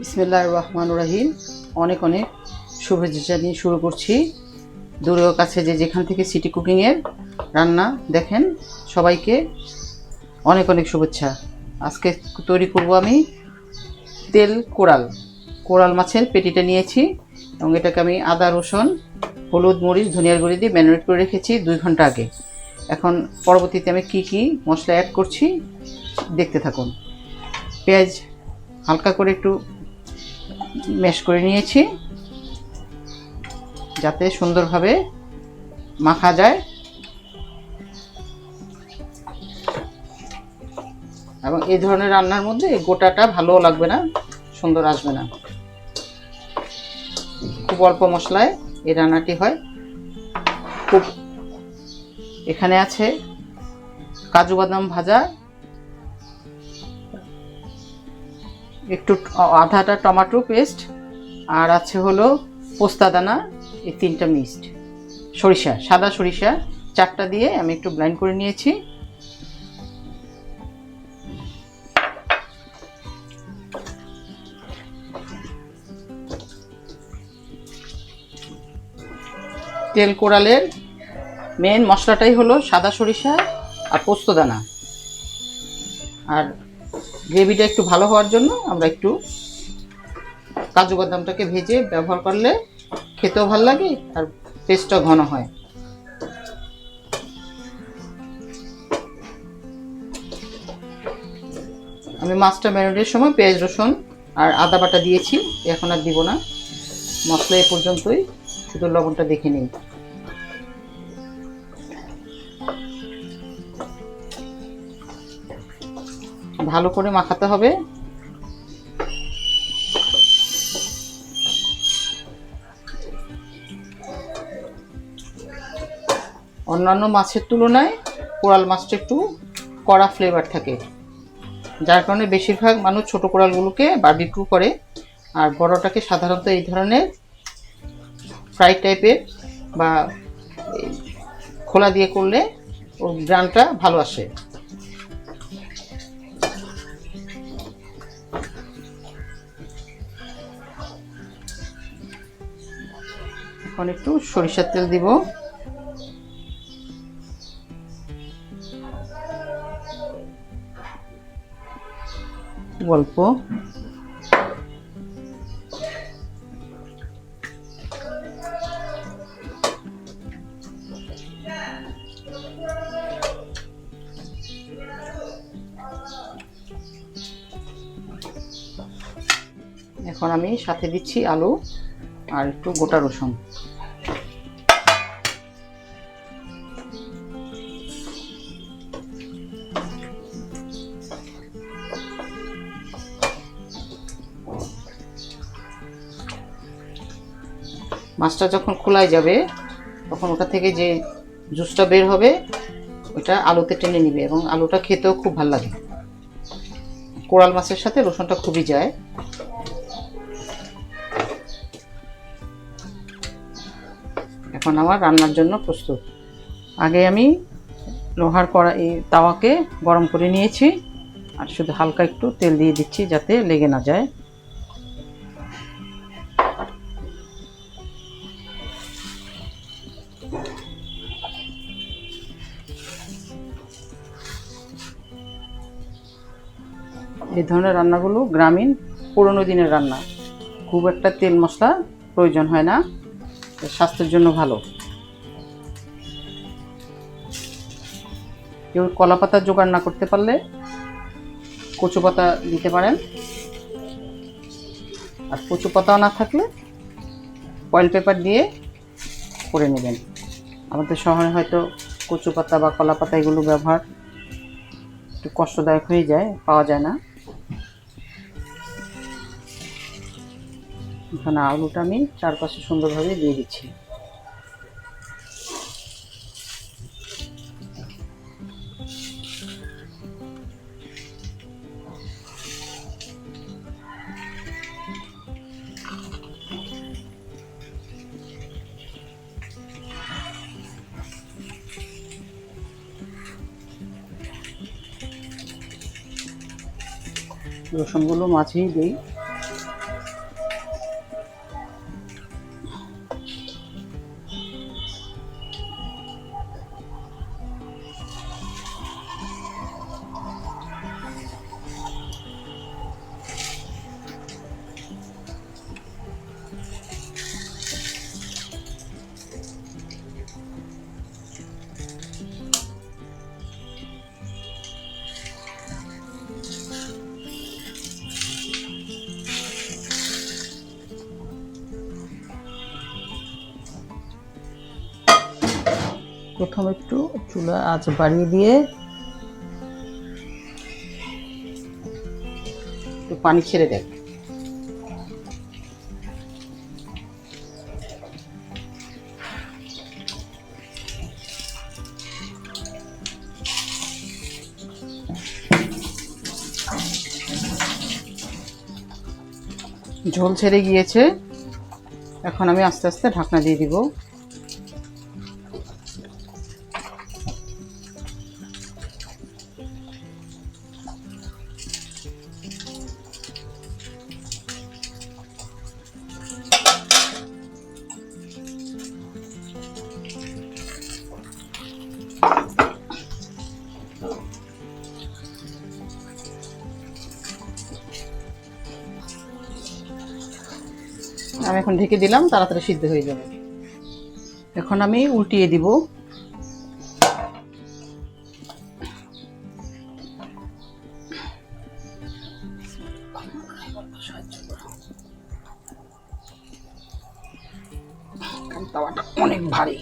বিসমিল্লাহ রহমান রাহিম। অনেক অনেক শুভেচ্ছা জানিয়ে শুরু করছি। দূরেও কাছে যে যেখান থেকে সিটি কুকিংয়ের রান্না দেখেন, সবাইকে অনেক অনেক শুভেচ্ছা। আজকে তৈরি করব আমি তেল কোরাল। কোরাল মাছের পেটিটা নিয়েছি এবং এটাকে আমি আদা, রসুন, হলুদ, মরিচ, ধনিয়ার গুঁড়ি দিয়ে ম্যারিনেট করে রেখেছি দুই ঘণ্টা আগে। এখন পরবর্তীতে আমি কি কি মশলা অ্যাড করছি, দেখতে থাকুন। পেঁয়াজ হালকা করে একটু ম্যাশ করে নিয়েছি, যাতে সুন্দরভাবে মাখা যায়। এবং এই ধরনের রান্নার মধ্যে গোটাটা ভালোও লাগবে না, সুন্দর আসবে না। খুব অল্প মশলায় এই রান্নাটি হয়। খুব এখানে আছে কাজু বাদাম ভাজা একটু আধাটা টমেটো পেস্ট, আর আছে হলো পোস্তা দানা, এই তিনটা মিক্সড। সরিষা, সাদা সরিষা, চারটা দিয়ে আমি একটু ব্লাইন্ড করে নিয়েছি। তেল কোড়ালের মেন মশলাটাই হলো সাদা সরিষা আর পোস্ত দানা। আর গ্রেভিটা একটু ভালো হওয়ার জন্য আমরা একটু কাজু বাদামটাকে ভেজে ব্যবহার করলে খেতেও ভালো লাগে আর টেস্টটা ঘন হয়। আমি মাছটা ম্যারিনেটের সময় পেঁয়াজ, রসুন আর আদা বাটা দিয়েছি, এখন আর দিব না। মশলা এ পর্যন্তই, শুধু লবণটা দেখে নিন। ভালো করে মাখাতে হবে। অন্যান্য মাছের তুলনায় কোরাল মাছটা একটু কড়া ফ্লেভার থাকে। যার কারণে বেশিরভাগ মানুষ ছোট কোরালগুলোকে বার্বিকিউ করে। আর বড়টাকে সাধারণত এই ধরনের ফ্রাই টাইপের বা খোলা দিয়ে করলে ওর গ্রানটা ভালো আসে। এখন একটু সরিষার তেল দিব। অল্প। এখন আমি সাথে দিচ্ছি আলু। আর একটু গোটা রসুন। মাছটা যখন খোলাই যাবে, তখন ওটা থেকে যে জুসটা বের হবে, ওটা আলুতে টেনে নিবে এবং আলুটা খেতেও খুব ভালো লাগে। কোরাল মাছের সাথে রসুনটা খুবই যায়। এখন আমার রান্নার জন্য প্রস্তুত। আগে আমি লোহার কড়াই তাওয়াকে গরম করে নিয়েছি আর শুধু হালকা একটু তেল দিয়ে দিচ্ছি যাতে লেগে না যায়। এই ধরনের রান্নাগুলো গ্রামীণ পুরনো দিনের রান্না। খুব একটা তেল মশলা প্রয়োজন হয় না। স্বাস্থ্যের জন্য ভালো। কেউ কলা পাতা জোগাড় না করতে পারলে কচু পাতা দিতে পারেন। আর কচু পাতাও না থাকলে অয়েল পেপার দিয়ে করে নেবেন। আমাদের শহরে হয়তো কচু পাতা বা কলা পাতা এগুলো ব্যবহার একটু কষ্টদায়ক হয়ে যায়, পাওয়া যায় না। এখানে আলুটা আমি চারপাশে সুন্দরভাবে দিয়ে দিচ্ছি। রসুনগুলো মাঝেই দিই। প্রথম একটু চুলা আঁচ বাড়িয়ে দিয়ে একটু পানি ছেড়ে দেয়। ঝোল ছেড়ে গিয়েছে। এখন আমি আস্তে আস্তে ঢাকনা দিয়ে দিব। আমি এখন ঢেকে দিলাম তাড়াতাড়ি সিদ্ধ হয়ে যাবে। এখন আমি উল্টিয়ে দিব। অনেক ভারী।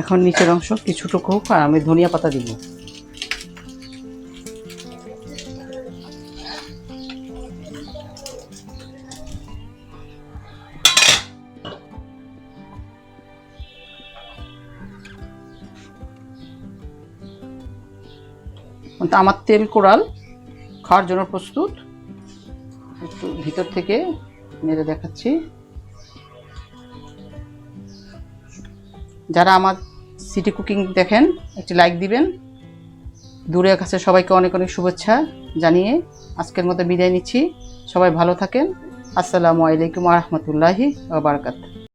এখন নিচের অংশ কিছুটুকু হোক, আর আমি ধনিয়া পাতা দিব। আমার তেল কোড়াল খাওয়ার জন্য প্রস্তুত। একটু ভিতর থেকে মেরে দেখাচ্ছি। যারা আমার সিটি কুকিং দেখেন, একটি লাইক দিবেন। দূরে কাছে সবাইকে অনেক অনেক শুভেচ্ছা জানিয়ে আজকের মতো বিদায় নিচ্ছি। সবাই ভালো থাকেন। আসসালামু আলাইকুম রহমতুল্লাহি বারাকাত